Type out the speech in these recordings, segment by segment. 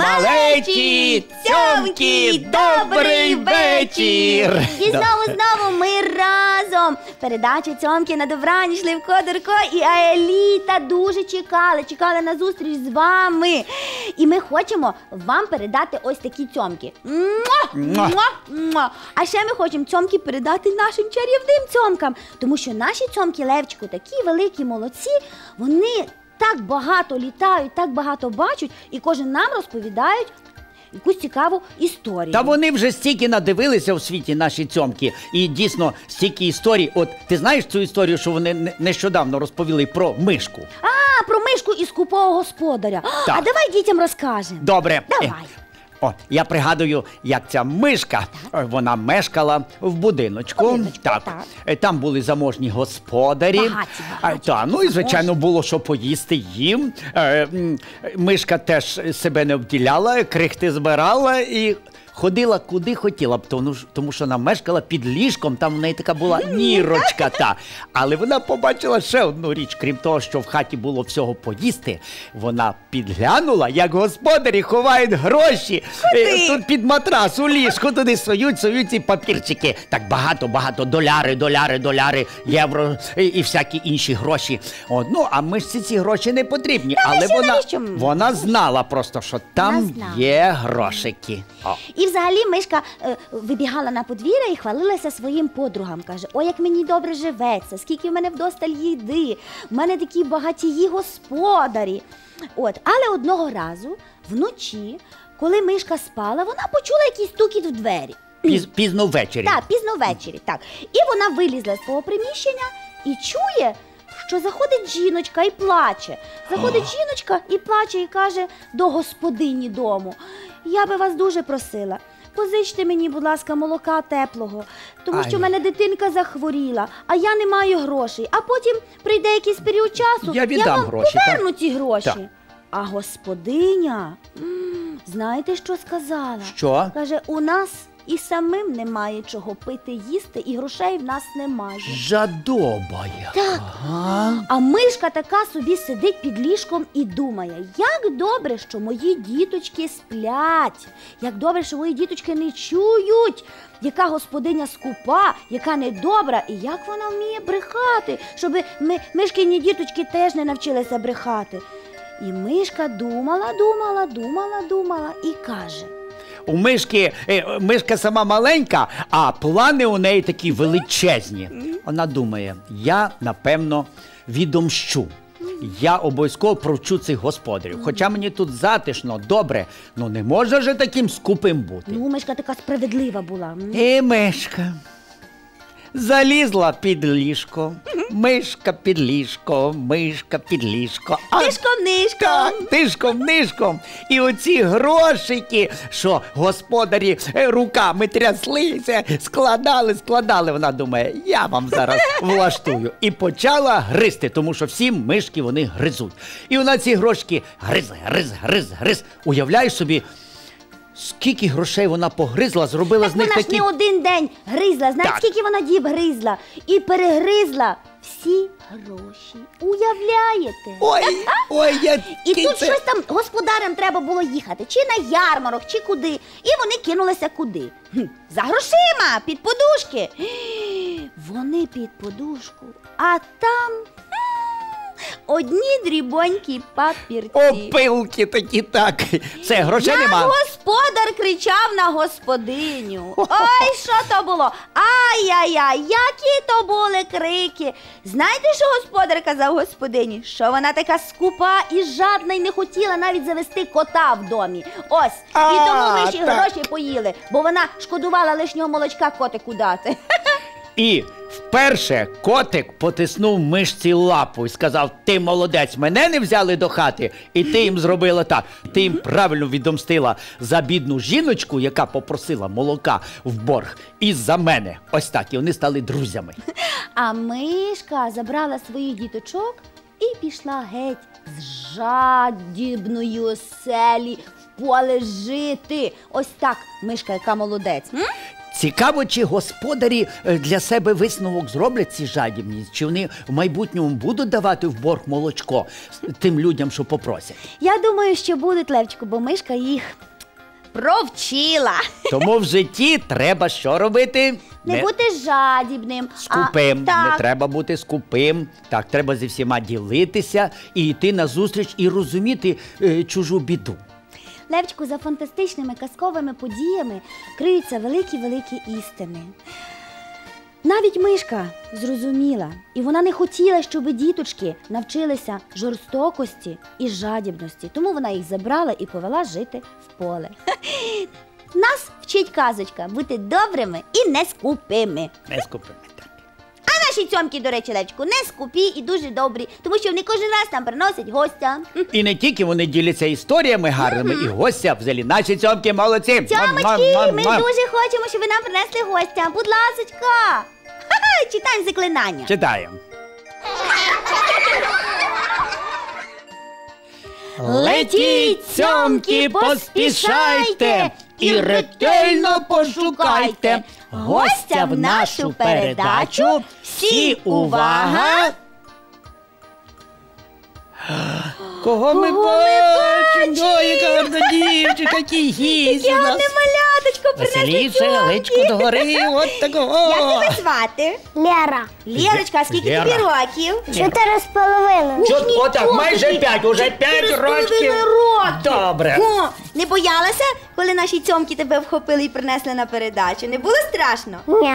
Малечі, цьомки, добрий вечір! І знову знову ми разом. Передача цьомки на добраніч, Левко, Дурко і Аеліта дуже чекали, чекали на зустріч з вами. І ми хочемо вам передати ось такі цьомки. Муа! Муа! Муа! А ще ми хочемо цьомки передати нашим чарівним цьомкам, тому що наші цьомки Левчику такі великі молодці, вони так багато літають, так багато бачать, і кожен нам розповідають якусь цікаву історію. Та вони вже стільки надивилися у світі наші цьомки, і дійсно стільки історій. От ти знаєш цю історію, що вони не- нещодавно розповіли про мишку? А, про мишку із скупого господаря. Так. А давай дітям розкажемо. Добре. Давай. Е, О, я пригадую, як ця мишка, е, вона мешкала в будиночку. Будиночку, так. Е, Там були заможні господарі. Багаті, багаті, Та, ну і звичайно було що поїсти їм. Е, Мишка теж себе не обділяла, крихти збирала і. Ходила куди хотіла б, тому, тому що вона мешкала під ліжком, там в неї така була нірочка та. Але вона побачила ще одну річ, крім того, що в хаті було всього поїсти. Вона підглянула, як господарі ховають гроші е, тут під матрас, у ліжку, туди сують, сують ці папірчики. Так багато, багато доляри, доляри, доляри, євро і, і всякі інші гроші. От, ну, а мишці ці гроші не потрібні. але навіщо, вона, навіщо? вона знала просто, що там знала. є грошики. О. І взагалі мишка е, вибігала на подвір'я і хвалилася своїм подругам. Каже: О, як мені добре живеться, скільки в мене вдосталь їди, в мене такі багатії господарі. От, але одного разу вночі, коли мишка спала, вона почула якийсь стукіт в двері. Піз, пізно ввечері. Так, пізно ввечері, так. І вона вилізла з свого приміщення і чує, що заходить жіночка і плаче. Заходить жіночка і плаче, і каже до господині дому: Я би вас дуже просила. Позичте мені, будь ласка, молока теплого, тому що Ай. в мене дитинка захворіла, а я не маю грошей. А потім прийде якийсь період часу, Я віддам вам гроші, так. поверну ці гроші. Так. А господиня, м, знаєте, що сказала? Що? Каже, у нас і самим немає чого пити, їсти, і грошей в нас немає. Жадобая. Так. Ага. А мишка така собі сидить під ліжком і думає, як добре, що мої діточки сплять, як добре, що мої діточки не чують, яка господиня скупа, яка недобра, і як вона вміє брехати, щоб ми, мишкині діточки теж не навчилися брехати. І мишка думала, думала, думала, думала і каже. У мишки, е, мишка сама маленька, а плани у неї такі величезні. Вона думає, я напевно відомщу. Я обов'язково провчу цих господарів. Хоча мені тут затишно, добре, ну не можна же таким скупим бути. Ну, мишка така справедлива була. І мишка залізла під ліжко. Мишка під ліжко, мишка під ліжко. А Тишком нишком. так, тишком нишком. І оці грошики, що господарі е, руками тряслися, складали, складали. Вона думає, я вам зараз влаштую. І почала гризти, тому що всі мишки вони гризуть. І вона ці грошики гриз, гриз, гриз, гриз. Уявляєш собі, скільки грошей вона погризла, зробила Так з них вона ж такі. не один день гризла. Знаєте, Так. скільки вона діб гризла? І перегризла всі гроші. Уявляєте? Ой, ой, я І тут щось там господарям треба було їхати, чи на ярмарок, чи куди. І вони кинулися куди? Хм, За грошима, під подушки. Вони під подушку, а там одні дрібонькі папірці. Опилки такі так. Це грошей Як господар кричав на господиню. Ой, що то було? Ай-яй-яй, які то були крики. Знаєте, що господар казав господині? Що вона така скупа і жадна й не хотіла навіть завести кота в домі. Ось. І тому ми ще так. гроші поїли, бо вона шкодувала лишнього молочка котику дати. І вперше котик потиснув мишці лапу і сказав: Ти молодець, мене не взяли до хати, і ти їм зробила так. Ти їм правильно відомстила за бідну жіночку, яка попросила молока в борг, і за мене. Ось так. І вони стали друзями. А мишка забрала своїх діточок і пішла геть з жадібної оселі в поле жити. Ось так, мишка, яка молодець. М? Цікаво, чи господарі е, для себе висновок зроблять ці жадібні, чи вони в майбутньому будуть давати в борг молочко тим людям, що попросять. Я думаю, що будуть Левчику, бо мишка їх провчила. Тому в житті треба що робити? Не бути жадібним. скупим. А, Не треба бути скупим. Так, треба зі всіма ділитися і йти на зустріч і розуміти е, чужу біду. Левчику, за фантастичними казковими подіями криються великі-великі істини. Навіть мишка зрозуміла, і вона не хотіла, щоб діточки навчилися жорстокості і жадібності. Тому вона їх забрала і повела жити в поле. Нас вчить казочка бути добрими і не скупими. Наші цьомки, до речі, Левчику, не скупі і дуже добрі, тому що вони кожен раз нам приносять гостя. І не тільки вони діляться історіями гарними, і гостя взагалі наші цьомки молодці. Цьомочки, ми дуже хочемо, щоб ви нам принесли гостя. Будь ласочка. Читаємо заклинання. Читаємо. Летіть, цьомки, поспішайте і ретельно пошукайте гостя в нашу передачу. Всі увага! Кого ми Кого ми бачимо? Ой, яка гарна дівчинка, який гість у нас. не маляточко принесли Веселіше, цьомки. личко догори, от такого. Як тебе звати? Лера. Лєрочка, а скільки Лєра. тобі років? Чотири з половиною. Чотко так, нічого майже собі. п'ять, уже Чотири п'ять з половиною років. років. Добре. О, не боялася, коли наші цьомки тебе вхопили і принесли на передачу? Не було страшно? Ні.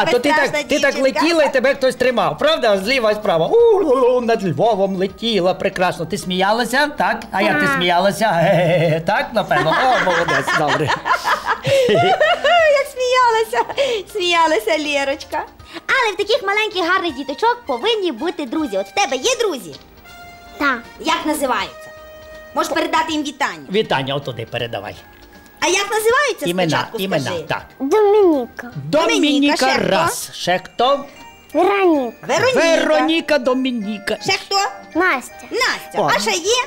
А, то ти так, ти так летіла і тебе хтось тримав, правда? Зліва і справа. У-лу-лу, над Львовом летіла, прекрасно. Ти сміялася? Так? А як ти сміялася? Ге-ге-ге. Так, напевно. О, молодець, добре. Як сміялася, сміялася Лєрочка. Але в таких маленьких гарних діточок повинні бути друзі. От в тебе є друзі? Так. Як називаються? Можеш передати їм вітання. Вітання отуди передавай. А як називаються Імена, спочатку? імена, скажи? так. Домініка. Домініка, Домініка ще раз. Ще хто? Вероніка. Вероніка. Вероніка Домініка. Ще хто? Настя. Настя. О. А ще є?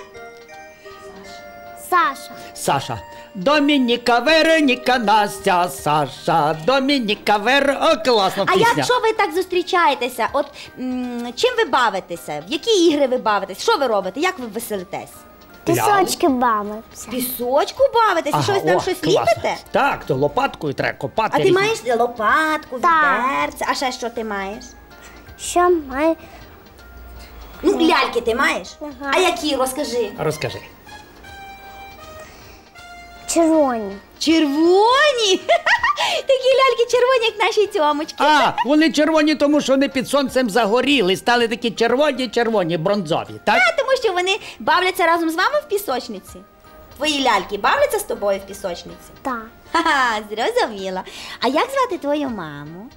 Саша. Саша. Домініка, Вероніка, Настя, Саша. Домініка, Вер... О, класна А пісня. якщо ви так зустрічаєтеся, от м, чим ви бавитеся? В які ігри ви бавитесь? Що ви робите? Як ви веселитесь? Пісочки бавимося. Пісочку бавитесь? І щось там о, щось класно. ліпите? Так, то лопаткою треба копати. А ти різні. маєш лопатку, Так. відерце, а ще що ти маєш? Що має? Ну, ляльки ти маєш? Ага. А які розкажи? Розкажи. Червоні. Червоні! Такі ляльки червоні, як наші цьомочки. А, вони червоні, тому що вони під сонцем загоріли, стали такі червоні, червоні, бронзові, так? А тому що вони бавляться разом з вами в пісочниці. Твої ляльки бавляться з тобою в пісочниці? Так. Ха-ха, зрозуміла. А як звати твою маму?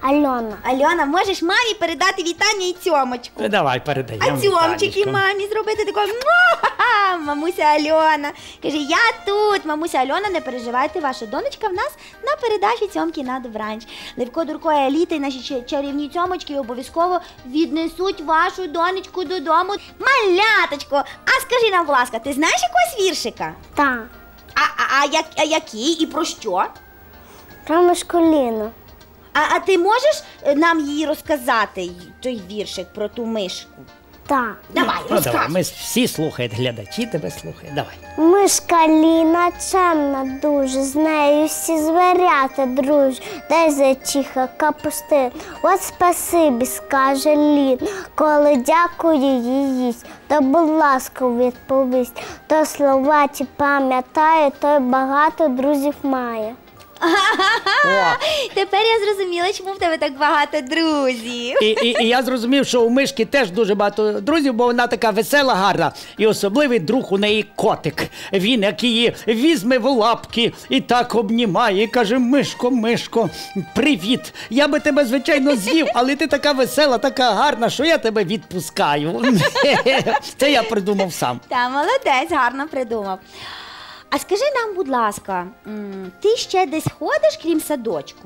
Альона. Альона, можеш мамі передати вітання і цьомочку. Ну, Давай передаємо. А цьомчики мамі зробити тако «Муа-ха-ха, мамуся Альона. Каже, я тут, мамуся Альона, не переживайте, ваша донечка в нас на передачі цьомки на добранч. Левко Дурко і Еліта і наші чарівні цьомочки обов'язково віднесуть вашу донечку додому. Маляточко, а скажи нам, будь ласка, ти знаєш якогось віршика? Так. А, а, а, як, а який і про що? Про Мишкуліну. А, а ти можеш е, нам її розказати, й- той віршик про ту мишку? Так. Давай, Ну, розкажи. давай, ми всі слухають, глядачі тебе слухають. Давай. Мишка Ліна чемна дуже, з нею всі звірята друж, дай зайчиха капусти. От спасибі, скаже Лін, коли дякує їсть, то будь ласка відповість, то слова ті пам'ятає, той багато друзів має. Тепер я зрозуміла, чому в тебе так багато друзів. і, і, і я зрозумів, що у мишки теж дуже багато друзів, бо вона така весела, гарна. І особливий друг у неї котик. Він, як її візьме в лапки і так обнімає, і каже: Мишко, Мишко, привіт. Я би тебе, звичайно, з'їв, але ти така весела, така гарна, що я тебе відпускаю. Це я придумав сам. Та молодець, гарно придумав. А скажи нам, будь ласка, м, ти ще десь ходиш, крім садочку?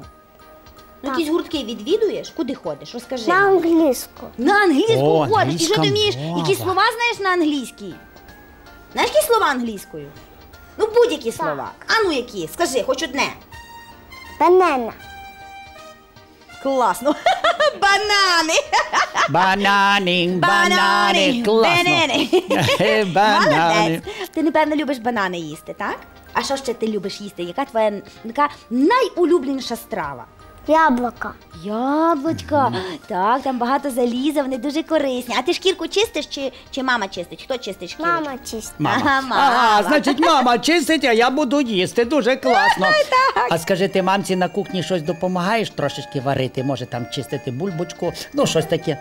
Ну, Так. якісь гуртки відвідуєш? Куди ходиш? Розкажи. На англійську. На англійську О, ходиш. І що ти вмієш? мова. Які слова знаєш на англійській? Знаєш які слова англійською? Ну, будь-які слова. А ну які? Скажи, хоч одне. Банана. Класно. Банани. Банани, банани, класно. Банани. Банани. Молодець. Ти, напевно, любиш банани їсти, так? А що ще ти любиш їсти? Яка твоя така найулюбленіша страва? Яблуко. Яблучка. Так, там багато заліза, вони дуже корисні. А ти шкірку чистиш чи, чи мама чистить? Хто чистить шкірку? Мама чиста. Мама. Ага, мама. Ага, значить, мама чистить, а я буду їсти. Дуже класно. А скажи, ти мамці на кухні щось допомагаєш трошечки варити? Може там чистити бульбочку, ну щось таке.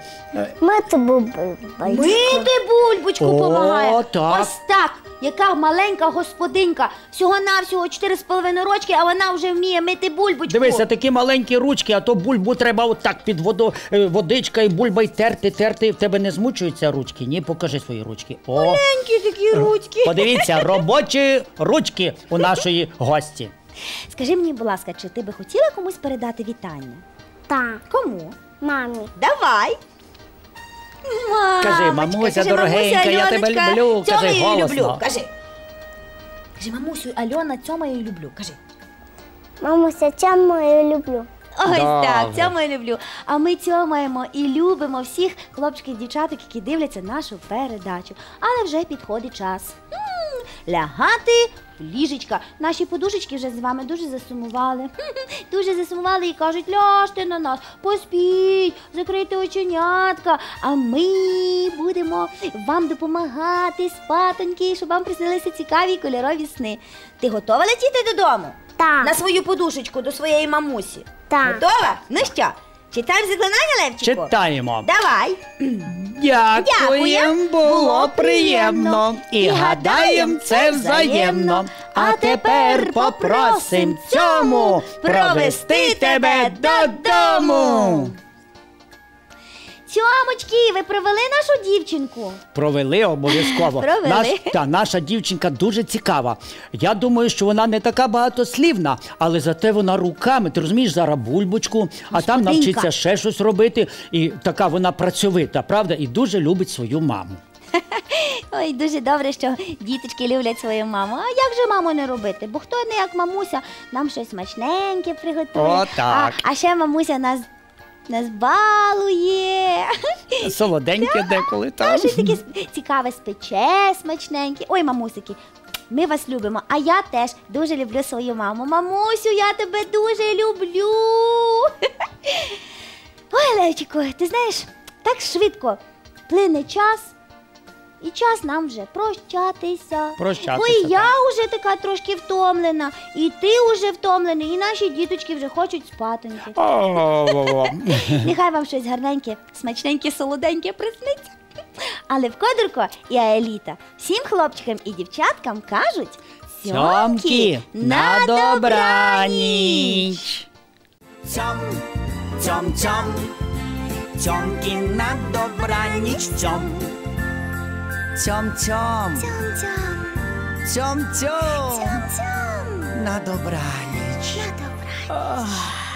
Мити бубу. Мити бульбочку О, помагає. так. Ось так. Яка маленька господинка, всього-навсього 4,5 рочки, а вона вже вміє мити бульбочку. Дивися, такі маленькі ручки, а то бульбу треба отак під воду, е, водичка і бульба й терти, терти. В тебе не змучуються ручки? Ні, покажи свої ручки. О, Маленькі такі ручки. подивіться, робочі ручки у нашої гості. Скажи мені, будь ласка, чи ти би хотіла комусь передати вітання? Так. Кому? Мамі. Давай. Мамочка, Кажи, мамуся кажи, дорогенька, мамуся, я тебе Альоночка, люблю. Кажи цьомаю і голосно. люблю. Кажи. Кажи, мамусю, Альона, цьомаю і люблю. Кажи. Мамуся, чому я люблю? Ось так, Добре. цьомаю люблю. А ми цьомаємо і любимо всіх хлопчиків і дівчаток, які дивляться нашу передачу. Але вже підходить час. М, Лягати в ліжечка. Наші подушечки вже з вами дуже засумували. Дуже засумували і кажуть, ляжте на нас, поспіть, закрийте оченятка. А ми будемо вам допомагати спатоньки, щоб вам приснилися цікаві кольорові сни. Ти готова летіти додому? Так. На свою подушечку до своєї мамусі. Так. Готова? Ну що, читаємо заклинання, Левчику? Читаємо. Давай. Дякуємо, Дякуєм, було приємно. І І гадаєм, це взаємно. А тепер попросим цьому провести тебе додому. Цьомочки, ви провели нашу дівчинку? Провели обов'язково. Провели. Наш, та, наша дівчинка дуже цікава. Я думаю, що вона не така багатослівна, але зате вона руками, ти розумієш, зараз бульбочку, а там навчиться ще щось робити. І така вона працьовита, правда, і дуже любить свою маму. Ой, дуже добре, що діточки люблять свою маму. А як же маму не робити? Бо хто не як мамуся, нам щось смачненьке приготує. О, так. А, а ще мамуся нас, нас балує. Солоденьке деколи там. Щось таке цікаве спече, смачненьке. Ой, мамусики, ми вас любимо. А я теж дуже люблю свою маму. Мамусю, я тебе дуже люблю. Ой, Левчику, ти знаєш, так швидко плине час. І час нам вже прощатися. Прощатися, Ой, так. я вже така трошки втомлена, і ти вже втомлений, і наші діточки вже хочуть спатоньки. Нехай вам щось гарненьке, смачненьке, солоденьке присниться. Але в Кодурко і Аеліта всім хлопчикам і дівчаткам кажуть Цьомки на добраніч. Цьом, цьом, цьом, цьомки на добраніч, цьом. Цьом, цьом, цьом, цьом, на добраніч. На добра. Ах.